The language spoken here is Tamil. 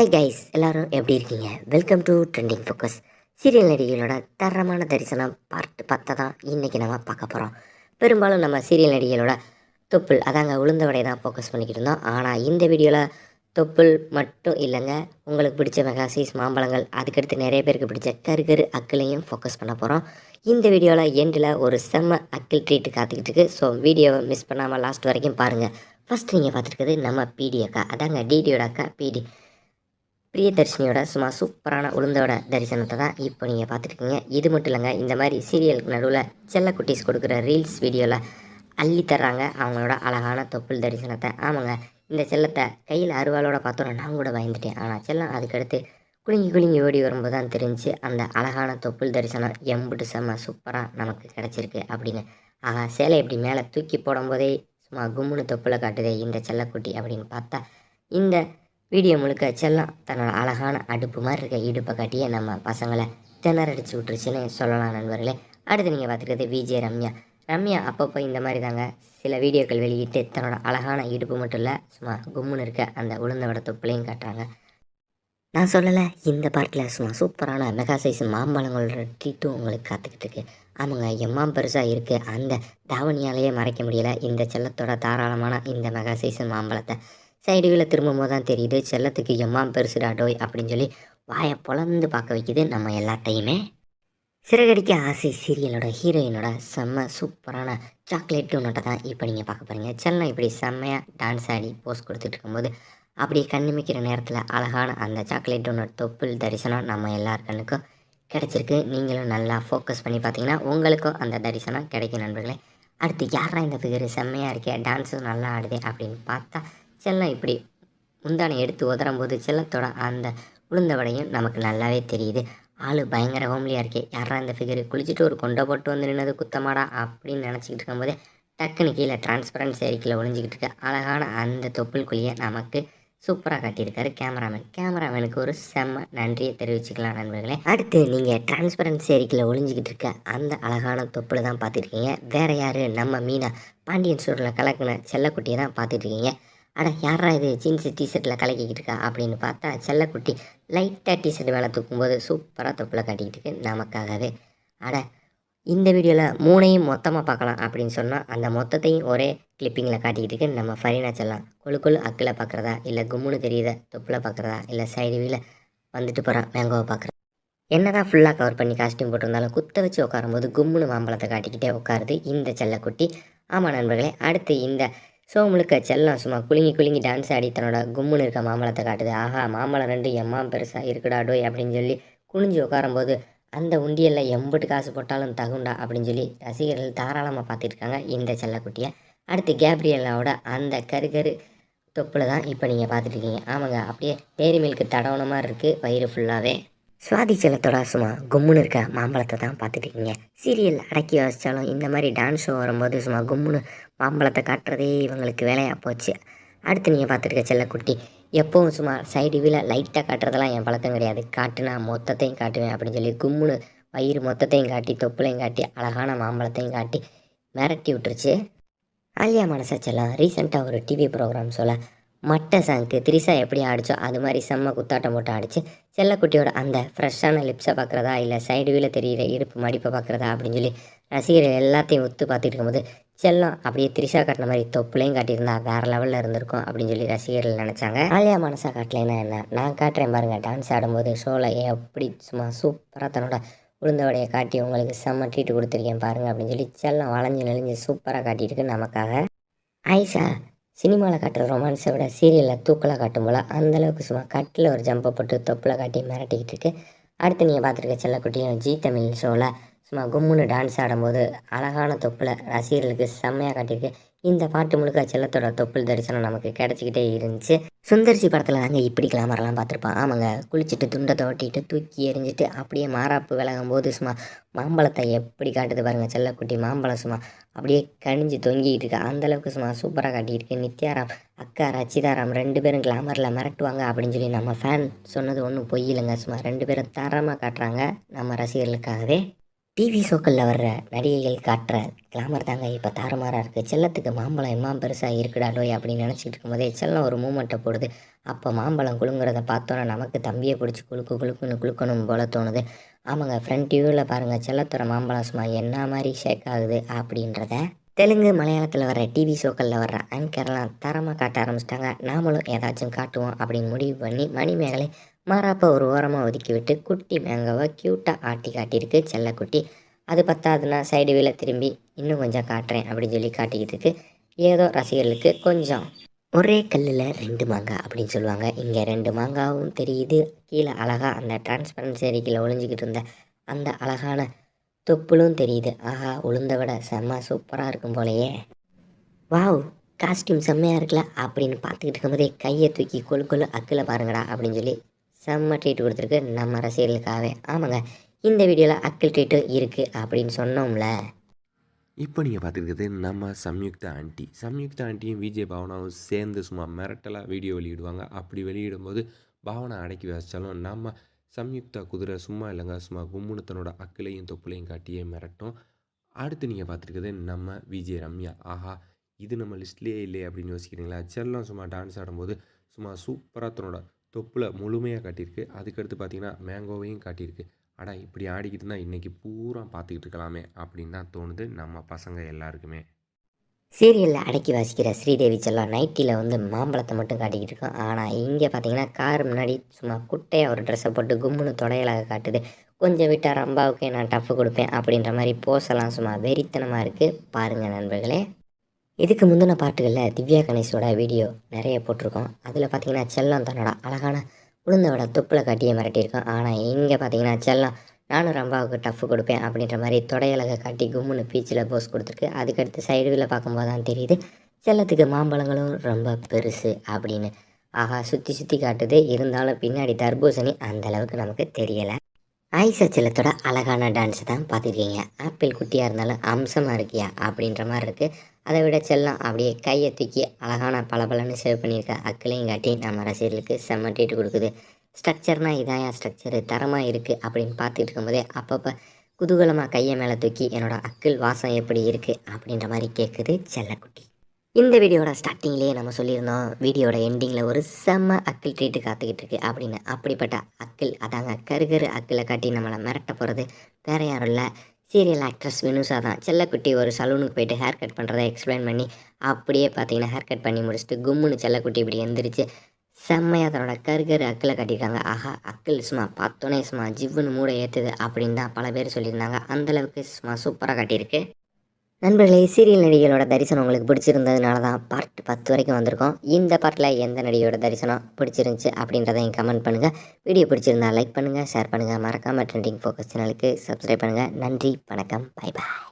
ஹாய் கைஸ் எல்லாரும் எப்படி இருக்கீங்க? Welcome to trending focus serial நடிகைகளோட தரமான தரிசனம் பார்ட் பத்தை தான் இன்றைக்கி நம்ம பார்க்க போகிறோம் பெரும்பாலும் நம்ம சீரியல் நடிகைகளோட தொப்புள் அதாங்க உளுந்த வடையை தான் ஃபோக்கஸ் பண்ணிக்கிட்டு இருந்தோம். ஆனால் இந்த வீடியோவில் தொப்புள் மட்டும் இல்லைங்க. உங்களுக்கு பிடிச்ச மெகாசைஸ் மாம்பழங்கள் அதுக்கடுத்து நிறைய பேருக்கு பிடிச்ச கரு கரு அக்கிளையும் ஃபோக்கஸ் பண்ண போகிறோம் இந்த வீடியோவில் எண்டில் ஒரு செம்ம அக்கிள் ட்ரீட் காத்துக்கிட்டு இருக்கு. ஸோ வீடியோவை மிஸ் பண்ணாமல் லாஸ்ட் வரைக்கும் பாருங்கள் ஃபஸ்ட் நீங்கள் பார்த்துருக்குது நம்ம பிடி அக்கா. அதாங்க டிடியோட அக்கா பிடி பிரியதர்ஷினியோட சும்மா சூப்பரான உளுந்தோட தரிசனத்தை தான் இப்போ நீங்கள் பார்த்துருக்கீங்க. இது மட்டும் இல்லைங்க இந்த மாதிரி சீரியலுக்கு நடுவில் செல்ல குட்டீஸ் கொடுக்குற ரீல்ஸ் வீடியோவில் அள்ளி தர்றாங்க அவங்களோட அழகான தொப்புள் தரிசனத்தை. ஆமாங்க இந்த செல்லத்தை கையில் அருவாளோட பார்த்தோன்னா நான் கூட பயந்துட்டேன். ஆனால் செல்லம் அதுக்கடுத்து குலுங்கி குலுங்கி ஓடி வரும்போது தான் தெரிஞ்சு அந்த அழகான தொப்புள் தரிசனம் எம்புட்டு செம்ம சூப்பராக நமக்கு கிடச்சிருக்கு அப்படின்னு. ஆகா சேலை இப்படி மேலே தூக்கி போடும்போதே சும்மா கும்முன்னு தொப்புளை காட்டுதே இந்த செல்லக்குட்டி அப்படின்னு பார்த்தா இந்த வீடியோ முழுக்க செல்லம் தன்னோட அழகான அடுப்பு மாதிரி இருக்க இடுப்பை காட்டியே நம்ம பசங்களை திணறடிச்சு விட்டுருச்சுன்னு சொல்லலாம் நண்பர்களே. அடுத்து நீங்கள் பார்த்துக்கிறது விஜய் ரம்யா. ரம்யா அப்பப்போ இந்த மாதிரி தாங்க சில வீடியோக்கள் வெளியிட்டு தன்னோட அழகான இடுப்பு மட்டும் இல்லை சும்மா கும்முன்னு இருக்க அந்த உளுந்தோட தொப்புளையும் காட்டுறாங்க. நான் சொல்லலை இந்த பார்ட்டில் சும்மா சூப்பரான மெகா சைஸ் மாம்பழங்களோட ட்ரீட்டும் உங்களுக்கு காத்துக்கிட்டு இருக்கு. ஆமாங்க எம்மாம் பெருசாக இருக்குது அந்த தாவணியாலேயே மறைக்க முடியல. இந்த செல்லத்தோட தாராளமான இந்த மெகா சைஸ் மாம்பழத்தை. சைடு வீல திரும்பும்போது தான் தெரியுது செல்லத்துக்கு எம்மா பெருசுடா டோய் அப்படின்னு சொல்லி வாயை பொலந்து பார்க்க வைக்குது நம்ம எல்லாத்தையுமே. சிறகடிக்க ஆசை சீரியலோட ஹீரோயினோட செம்ம சூப்பரான சாக்லேட் டோனட்டை தான் இப்போ நீங்கள் பார்க்க போகிறீங்க செல்லம் இப்படி செம்மையாக டான்ஸ் ஆடி போஸ் கொடுத்துட்டு இருக்கும்போது அப்படியே கண்ணுமிக்கிற நேரத்தில் அழகான அந்த சாக்லேட் டோனட் தொப்புள் தரிசனம் நம்ம எல்லார் கண்ணுக்கும் கிடச்சிருக்கு. நீங்களும் நல்லா ஃபோக்கஸ் பண்ணி பார்த்தீங்கன்னா உங்களுக்கும் அந்த தரிசனம் கிடைக்கும் நண்பர்களே. அடுத்து யாரா இந்த ஃபிகர் செம்மையாக இருக்கே டான்ஸும் நல்லா ஆடுதே அப்படின்னு பார்த்தா செல்லம் இப்படி முந்தானை எடுத்து உதறும் போது செல்லத்தோட அந்த உளுந்த வடையும் நமக்கு நல்லாவே தெரியுது. ஆள் பயங்கர ஹோம்லியாக இருக்கே. யாரா இந்த ஃபிகர் குளிச்சுட்டு ஒரு கொண்டை போட்டு வந்து நின்னது குத்தமாடா அப்படின்னு நினச்சிக்கிட்டு இருக்கும்போதே டக்குன்னு கீழே டிரான்ஸ்பரன்ட் சேரிக்கில் ஒளிஞ்சிக்கிட்டு இருக்க. அழகான அந்த தொப்புள் குழியை நமக்கு சூப்பராக காட்டியிருக்காரு கேமராமேன் கேமராமேனுக்கு ஒரு செம்ம நன்றியை தெரிவிச்சுக்கலாம் நண்பர்களே. அடுத்து நீங்கள் டிரான்ஸ்பரன்ஸ் சேரிக்கில் ஒளிஞ்சிக்கிட்டு இருக்க அந்த அழகான தொப்புளை தான் பார்த்துருக்கீங்க வேறு யார்? நம்ம மீனா. பாண்டியன் சூரில் கலக்குன செல்லக்குட்டியை தான் பார்த்துட்ருக்கீங்க அட யாரா இது? ஜீன்ஸ் டிஷர்ட்டில் கலக்கிக்கிட்டு இருக்கா அப்படின்னு பார்த்தா செல்லக்குட்டி லைட்டாக டிஷர்ட் மேலே தூக்கும்போது சூப்பராக தொப்பில் காட்டிக்கிட்டு இருக்கு நமக்காகவே. அட இந்த வீடியோவில் மூணையும் மொத்தமாக பார்க்கலாம் அப்படின்னு சொன்னால் அந்த மொத்தத்தையும் ஒரே கிளிப்பிங்கில் காட்டிக்கிட்டு இருக்கு நம்ம ஃபரீனா செல்லாம். கொழு கொழு அக்கில் பார்க்குறதா? இல்லை கும்முன்னு தெரியுத? தொப்பில் பார்க்குறதா? இல்லை சைடு வீல வந்துட்டு போகிறான் மேங்கோவை பார்க்குறா என்ன தான் ஃபுல்லாக கவர் பண்ணி காஸ்டியூம் போட்டிருந்தாலும் குத்த வச்சு உட்காரும்போது கும்முன்னு மாம்பழத்தை காட்டிக்கிட்டே உட்காருது இந்த செல்லக்குட்டி. ஆமாம் நண்பர்களே அடுத்து இந்த ஸோ முழுக்க செல்லம் சும்மா குலுங்கி குலுங்கி டான்ஸ் ஆடி தன்னோட கும்முன்னு இருக்க மாம்பழத்தை காட்டுது. ஆஹா மாம்பழம் ரெண்டு எம்மா பெருசாக இருக்குடா டோய் அப்படின்னு சொல்லி குனிஞ்சு உட்காரும்போது அந்த உண்டியலில் எம்பிட்டு காசு போட்டாலும் தகுண்டா அப்படின்னு சொல்லி ரசிகர்கள் தாராளமாக பார்த்துட்ருக்காங்க இந்த செல்லக்குட்டியை. அடுத்து கேப்ரியலாவோட அந்த கரு கரு தொப்பில் தான் இப்போ நீங்கள் பார்த்துட்ருக்கீங்க ஆமாங்க அப்படியே டேரி மில்க்கு தடவுன மாதிரி இருக்குது வயிறு ஃபுல்லாகவே சுவாதி செல்லத்தோட சும்மா கும்முன்னு இருக்க மாம்பழத்தை தான் பார்த்துட்ருக்கீங்க சீரியல் அடக்கி வச்சாலும் இந்த மாதிரி டான்ஸ் ஷோ வரும்போது சும்மா கும்முன்னு மாம்பழத்தை காட்டுறதே இவங்களுக்கு வேலையாக போச்சு. அடுத்து நீங்கள் பார்த்துருக்க செல்லக்குட்டி எப்போவும் சும்மா சைடு வீல லைட்டாக காட்டுறதெல்லாம் என் பழக்கம் கிடையாது. காட்டுனா மொத்தத்தையும் காட்டுவேன் அப்படின்னு சொல்லி கும்முன்னு வயிறு மொத்தத்தையும் காட்டி தொப்புளையும் காட்டி அழகான மாம்பழத்தையும் காட்டி மிரட்டி விட்டுருச்சு. ஆலியா மனசா செல்லம் ரீசெண்டாக ஒரு டிவி ப்ரோக்ராம் சொல்ல மட்டை சாங்க்கு திரிசா எப்படி ஆடிச்சோ அது மாதிரி செம்ம குத்தாட்டம் போட்டு ஆடிச்சு. செல்லக்குட்டியோட அந்த ஃப்ரெஷ்ஷான லிப்ஸை பார்க்குறதா இல்லை சைடு வீல தெரியிற இடுப்பு மடிப்பை பார்க்குறதா அப்படின்னு சொல்லி ரசிகர்கள் எல்லாத்தையும் ஒத்து பார்த்துட்டு இருக்கும்போது செல்லம் அப்படியே திரிஷா காட்டின மாதிரி தொப்புலையும் காட்டியிருந்தா வேறு லெவலில் இருந்திருக்கும் அப்படின்னு சொல்லி ரசிகர்கள் நினச்சாங்க. ஆலியா மனசா காட்டலைன்னா என்ன நான் காட்டுறேன் பாருங்கள் டான்ஸ் ஆடும்போது ஷோவில் எப்படி சும்மா சூப்பராக தன்னோட உளுந்தவடையை காட்டி உங்களுக்கு செம்ம ட்ரீட் கொடுத்துருக்கேன் பாருங்கள் அப்படின்னு சொல்லி செல்லம் வளைஞ்சு நெளிஞ்சு சூப்பராக காட்டியிருக்கு நமக்காக. ஆயிஷா சினிமாவில் காட்டுற ரொமான்ஸை விட சீரியலில் தூக்கலாக காட்டும் போல் அந்தளவுக்கு சும்மா கட்டில் ஒரு ஜம்பை போட்டு தொப்பில் காட்டி மிரட்டிக்கிட்டு இருக்கு. அடுத்து நீங்கள் பார்த்துருக்க செல்லக்குட்டியும் ஜி தமிழ் ஷோவில் சும்மா கும்முன்னு டான்ஸ் ஆடும்போது அழகான தொப்பில் ரசிகர்களுக்கு செம்மையாக காட்டியிருக்கு. இந்த பாட்டு முழுக்க செல்லத்தோட தொப்புள் தரிசனம் நமக்கு கிடச்சிக்கிட்டே இருந்துச்சு. சுந்தர்சி படத்தில் தாங்க இப்படி கிளாமரெலாம் பார்த்துருப்பான். ஆமாங்க குளிச்சுட்டு துண்டை தோட்டிட்டு தூக்கி எறிஞ்சிட்டு அப்படியே மாறாப்பு விலகும் போது சும்மா மாம்பழத்தை எப்படி காட்டுது பாருங்கள் செல்லக்குட்டி மாம்பழம் சும்மா அப்படியே கணிஞ்சு தொங்கிட்டு இருக்கு. அந்தளவுக்கு சும்மா சூப்பராக காட்டியிருக்கு நித்யாராம் அக்கா ரச்சிதாராம் ரெண்டு பேரும் கிளாமரில் மிரட்டுவாங்க அப்படின்னு சொல்லி நம்ம ஃபேன் சொன்னது ஒன்றும் பொய் இல்லைங்க. சும்மா ரெண்டு பேரும் தரமாக காட்டுறாங்க நம்ம ரசிகர்களுக்காகவே. டிவி ஷோக்களில் வர்ற நடிகைகள் காட்டுற கிளாமர் தாங்க இப்போ தாறுமாறாக இருக்குது செல்லத்துக்கு மாம்பழம் எம்மா பெருசாக இருக்குடா நோய் அப்படின்னு நினச்சிட்டு இருக்கும்போதே செல்லம் ஒரு மூமெண்ட்டை போடுது. அப்போ மாம்பழம் குழுங்குறத பார்த்தோன்னா நமக்கு தம்பியை பிடிச்சி குழுக்கு குழுக்குன்னு குழுக்கணும் போல தோணுது. ஆமாங்க ஃப்ரண்ட் வியூவில் பாருங்கள் செல்லத்தோட மாம்பழம் சும்மா என்ன மாதிரி ஷேக் ஆகுது அப்படின்றத. தெலுங்கு மலையாளத்தில் வர டிவி ஷோக்களில் வர்ற ஆங்கர்லாம் தரமாக காட்ட ஆரம்பிச்சிட்டாங்க. நாமளும் ஏதாச்சும் காட்டுவோம் அப்படின்னு முடிவு பண்ணி மணிமேகலை மாறாப்பை ஒரு ஓரமாக ஒதுக்கி விட்டு குட்டி மேங்காவை க்யூட்டாக ஆட்டி காட்டியிருக்கு செல்லக்குட்டி அது பத்தாதுன்னா சைடு வீல திரும்பி இன்னும் கொஞ்சம் காட்டுறேன் அப்படின்னு சொல்லி காட்டிக்கிட்டு இருக்கு. ஏதோ ரசிகர்களுக்கு கொஞ்சம் ஒரே கல்லில் ரெண்டு மாங்காய் அப்படின்னு சொல்லுவாங்க. இங்கே ரெண்டு மாங்காவும் தெரியுது. கீழே அழகாக அந்த டிரான்ஸ்பரன்சி கீழே ஒளிஞ்சிக்கிட்டு இருந்த அந்த அழகான தொப்புளும் தெரியுது. ஆஹா உளுந்த விட செம்ம சூப்பராக இருக்கும் போலயே. வாவ் காஸ்டியூம் செம்மையாக இருக்குல்ல அப்படின்னு பார்த்துக்கிட்டு இருக்கும்போதே கையை தூக்கி கொழு கொழு அக்கில் பாருங்கடா அப்படின்னு சொல்லி செம்ம ட்ரீட் கொடுத்துருக்கு நம்ம ரசிகர்களுக்காகவே ஆமாங்க இந்த வீடியோவில் அக்கிள் ட்ரீட்டும் இருக்குது அப்படின்னு சொன்னோம்ல. இப்போ நீங்கள் பார்த்துருக்குது நம்ம சம்யுக்தா ஆண்டி. சம்யுக்தா ஆண்டியும் விஜய் பாவனாவும் சேர்ந்து சும்மா மிரட்டலாக வீடியோ வெளியிடுவாங்க. அப்படி வெளியிடும்போது பாவனை அடக்கி வச்சாலும் நம்ம சம்யுக்தா குதிரை சும்மா இல்லைங்க சும்மா கும்முன்னு தன்னோட தொப்புளையும் காட்டியே மிரட்டும். அடுத்து நீங்கள் பார்த்துருக்குது நம்ம விஜய் ரம்யா. ஆஹா இது நம்ம லிஸ்ட்லேயே இல்லை அப்படின்னு யோசிக்கிறீங்களா? செல்லம் சும்மா டான்ஸ் ஆடும்போது சும்மா சூப்பராக தன்னோட தொப்பில் முழுமையாக காட்டியிருக்கு. அதுக்கடுத்து பார்த்தீங்கன்னா மேங்கோவையும் காட்டியிருக்கு. அடா இப்படி ஆடிக்கிட்டு இருந்தால் இன்றைக்கி பூரா பார்த்துக்கிட்டு இருக்கலாமே அப்படின்னு தான் தோணுது நம்ம பசங்க எல்லாருக்குமே. சீரியலில் அடக்கி வாசிக்கிற ஸ்ரீதேவி செல்லம் நைட்டியில் வந்து மாம்பழத்தை மட்டும் காட்டிக்கிட்டு இருக்கோம் ஆனால் இங்கே பார்த்தீங்கன்னா கார் முன்னாடி சும்மா குட்டையாக ஒரு ட்ரெஸ்ஸை போட்டு கும்முன்னு தொடையலாக காட்டுது. கொஞ்சம் விட்டால் ரம்பாவுக்கே நான் டஃப் கொடுப்பேன் அப்படின்ற மாதிரி போஸெல்லாம் சும்மா வெறித்தனமாக இருக்குது பாருங்கள் நண்பர்களே. இதுக்கு முந்தின பாட்டுகளில் திவ்யா கணேஷோட வீடியோ நிறைய போட்டிருக்கோம். அதில் பார்த்தீங்கன்னா செல்லம் தன்னோட அழகான உளுந்தோட தொப்பில் கட்டியை மிரட்டியிருக்கோம் ஆனால் இங்கே பார்த்தீங்கன்னா செல்லம் நானும் ரம்பாவுக்கு டஃப் கொடுப்பேன் அப்படின்ற மாதிரி தொடையலகை காட்டி கும்முன்னு பீச்சில் போஸ் கொடுத்துருக்கு. அதுக்கடுத்து சைடுவில் பார்க்கும்போது தான் தெரியுது செல்லத்துக்கு மாம்பழங்களும் ரொம்ப பெருசு அப்படின்னு. ஆஹா சுற்றி சுற்றி காட்டுது. இருந்தாலும் பின்னாடி தர்பூசணி அந்த அளவுக்கு நமக்கு தெரியலை. ஆயிஷா செல்லத்தோட அழகான டான்ஸ் தான் பார்த்துருக்கீங்க ஆப்பிள் குட்டியாக இருந்தாலும் அம்சமாக இருக்கியா அப்படின்ற மாதிரி இருக்குது அதை விட செல்லம். அப்படியே கையை தூக்கி அழகான பளபளன்னு சேவ் பண்ணியிருக்க அக்கிளையும் காட்டி நம்ம ரசிகர்களுக்கு செம்ம ட்ரீட் கொடுக்குது. ஸ்ட்ரக்சர்னால் இதாயா ஸ்ட்ரக்சர் தரமாக இருக்குது அப்படின்னு பார்த்துட்டு இருக்கும்போதே அப்பப்போ குதூகலமாக கையை மேலே தூக்கி என்னோடய அக்கிள் வாசம் எப்படி இருக்குது அப்படின்ற மாதிரி கேட்குது செல்லக்குட்டி. இந்த வீடியோட ஸ்டார்டிங்லேயே நம்ம சொல்லியிருந்தோம் வீடியோட எண்டிங்கில் ஒரு செம்ம அக்கிள் ட்ரீட்டு காத்துக்கிட்டு இருக்கு அப்படின்னு. அப்படிப்பட்ட அக்கிள் அதாங்க கருகரு அக்கிளை காட்டி நம்மளை மிரட்ட போகிறது வேற யாரும் இல்லை. சீரியல் ஆக்ட்ரஸ் வினுஷா தான். செல்லக்குட்டி ஒரு சலூனுக்கு போயிட்டு ஹேர் கட் பண்ணுறதை எக்ஸ்பிளைன் பண்ணி அப்படியே பார்த்தீங்கன்னா ஹேர் கட் பண்ணி முடிச்சுட்டு கும்முன்னு செல்லக்குட்டி இப்படி எந்திரிச்சு செம்மையாக தன்னோட கருகரு அக்கில் கட்டியிருக்காங்க. ஆஹா அக்கில் சும்மா பார்த்தோன்னே சும்மா ஜிவ்வுன்னு மூட ஏற்றுது அப்படின்னு தான் பல பேர் சொல்லியிருந்தாங்க. அந்தளவுக்கு சும்மா சூப்பராக காட்டியிருக்கு. நண்பர்களே சீரியல் நடிகைகளோட தரிசனம் உங்களுக்கு பிடிச்சிருந்ததுனால தான் பார்ட் பத்து வரைக்கும் வந்திருக்கோம். இந்த பார்ட்டில் எந்த நடிகையோட தரிசனம் பிடிச்சிருந்துச்சு அப்படின்றதையும் கமெண்ட் பண்ணுங்கள் வீடியோ பிடிச்சிருந்தா லைக் பண்ணுங்கள் ஷேர் பண்ணுங்கள் மறக்காமல் ட்ரெண்டிங் ஃபோக்கஸ் சேனலுக்கு சப்ஸ்கிரைப் பண்ணுங்கள் நன்றி வணக்கம் பை பாய்